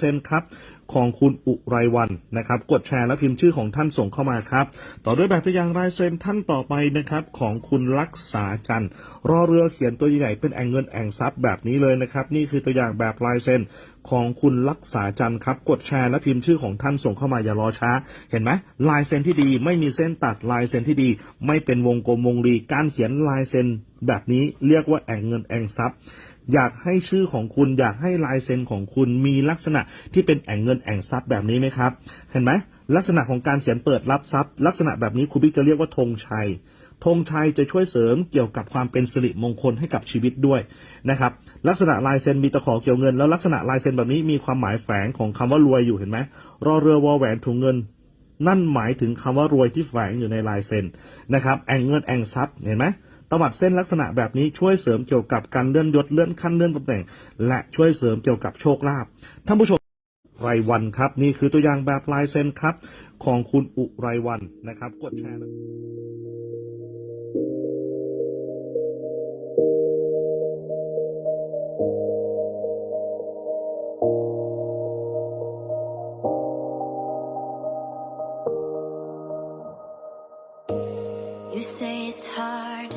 เซนครับ ของคุณอุไรวันนะครับ กดแชร์และพิมพ์ชื่อของท่านส่งเข้ามาครับ ต่อด้วยแบบตัวอย่างลายเซ็นท่านต่อไปนะครับ ของคุณลักษาจันรอเรือเขียนตัวใหญ่เป็นแองเงินแองทรัพย์แบบนี้เลยนะครับ นี่คือตัวอย่างแบบลายเซ็นของคุณลักษาจันครับ กดแชร์และพิมพ์ชื่อของท่านส่งเข้ามาอย่ารอช้า เห็นไหมลายเซ็นที่ดี ไม่มีเส้นตัดลายเซ็นที่ดี ไม่เป็นวงกลมวงรีการเขียนลายเซ็น แบบนี้เรียกว่าแอ่งเงินแอ่งทรัพย์ อยากให้ชื่อของคุณอยากให้ลายเซ็นของคุณมีลักษณะที่เป็นแอ่งเงินแอ่งทรัพย์แบบนี้ไหมครับ เห็นไหมลักษณะของการเขียนเปิดรับทรัพย์ลักษณะแบบนี้ครูบิ๊กจะเรียกว่าธงชัยธงชัยจะช่วยเสริมเกี่ยวกับความเป็นสิริมงคลให้กับชีวิตด้วยนะครับลักษณะลายเซ็นมีตะขอเกี่ยวเงิน แล้วลักษณะลายเซ็นแบบนี้มีความหมายแฝงของคำว่ารวยอยู่เห็นไหมรอเรือวอแหวนถุงเงิน นั่นหมายถึงคำว่ารวยที่แฝงอยู่ในลายเซ็นนะครับแองเงินแองทรัพย์เห็นไหมตวัดเส้นลักษณะแบบนี้ช่วยเสริมเกี่ยวกับการเลื่อนยศเลื่อนขั้นเลื่อนตำแหน่ง และช่วยเสริมเกี่ยวกับโชคลาภท่านผู้ชมไรวันครับ นี่คือตัวอย่างแบบลายเซ็นครับ ของคุณอุไรวันนะครับ กดแชร์ You say it's hard